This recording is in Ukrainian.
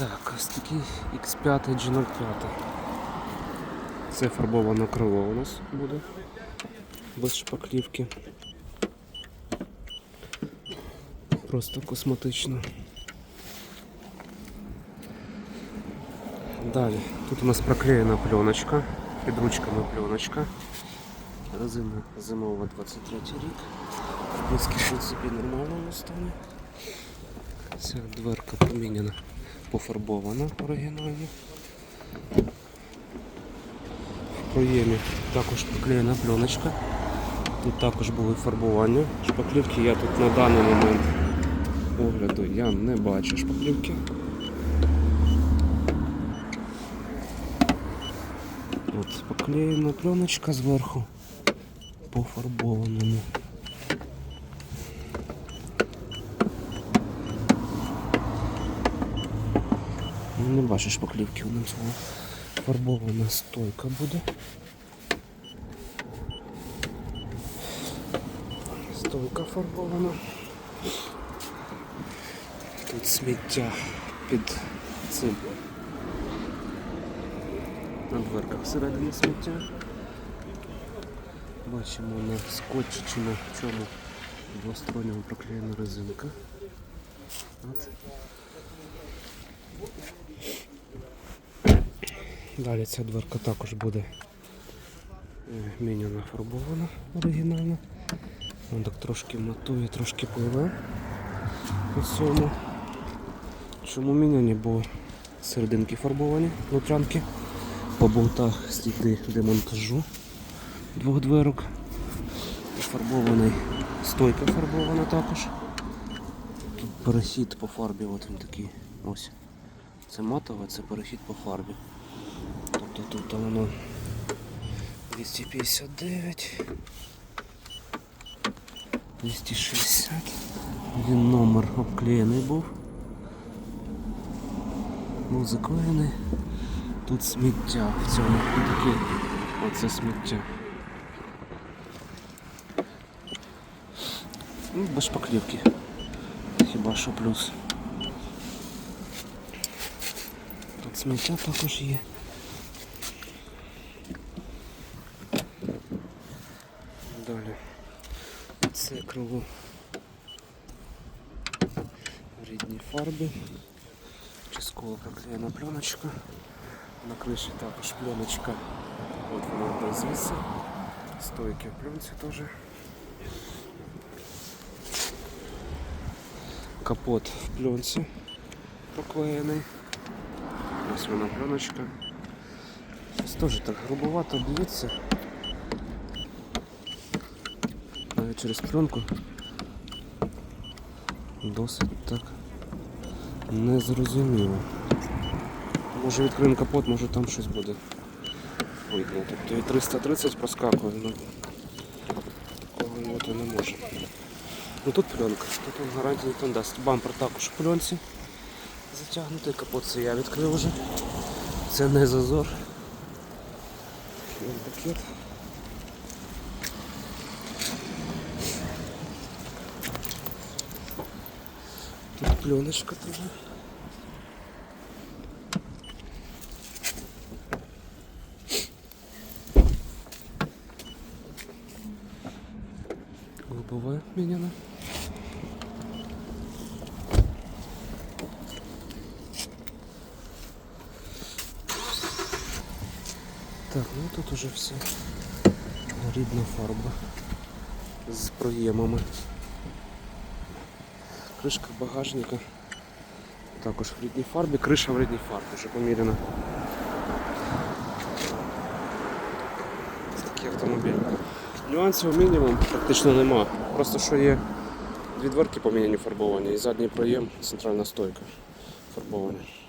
Так, ось такий X5 G05. Це фарбоване крило у нас буде. Без шпаклівки. Просто косметично. Далі. Тут у нас проклеєна пленочка. Під ручками пленочка. Резина зимова 23 рік. Диски, в принципі, в нормальному стані. Ця дверка поміняна, пофарбована оригінально. В проємі також поклеєна пленочка. Тут також були фарбування. Шпаклівки я тут на даний момент огляду я не бачу шпаклівки. От поклеєна пленочка зверху пофарбованому. Не бачиш шпаклівки, у нас фарбована стойка буде. Стойка фарбована. Тут сміття під цим. На дверках всередині сміття. Бачимо на скотчі чи на чому двосторонньому проклеєна резинка. От. Далі ця дверка також буде е, міняно фарбована оригінально. Вон так трошки матує, трошки пливе по цьому. Чому міняні? Бо серединки фарбовані, внутрянки. По болтах сліди демонтажу двох дверок. Фарбований стойка фарбована також. Тут перехід по фарбі, от він такий ось. Це матове, це перехід по фарбі. Тобто тут воно 259, 260. Він номер обклеєний був. Був заклеєний. Тут сміття в цьому таке. Оце сміття. Ну, без шпаклівки. Хіба що плюс. Тут сміття також є. Далі. Це крило в рідній фарбі. Частково проклеєна пленочка. На криші також пленочка. От вона звідси. Стойки в пленці теж. Капот в пленці проклеєний. Ось вона пленочка. Ось теж так грубовато б'ється. Навіть через пленку досить так незрозуміло. Може відкриємо капот, може там щось буде видно. Тобто і 330 проскакує, але такого бути не може. Ну тут пленка, тут він гарантії не дасть. Бампер також в пленці затягнутий, капот це я відкрив вже. Це не зазор. Пакет. Тут пленочка тоже. Лобовая меняна. Ну тут уже все рідна фарба з проємами. Кришка багажника. Також в рідній фарбі, криша в рідній фарбі вже поміряна. Ось такий автомобіль. Нюансів мінімум практично нема. Просто що є дві дверки поміняні фарбовані і задній проєм, центральна стойка фарбовані.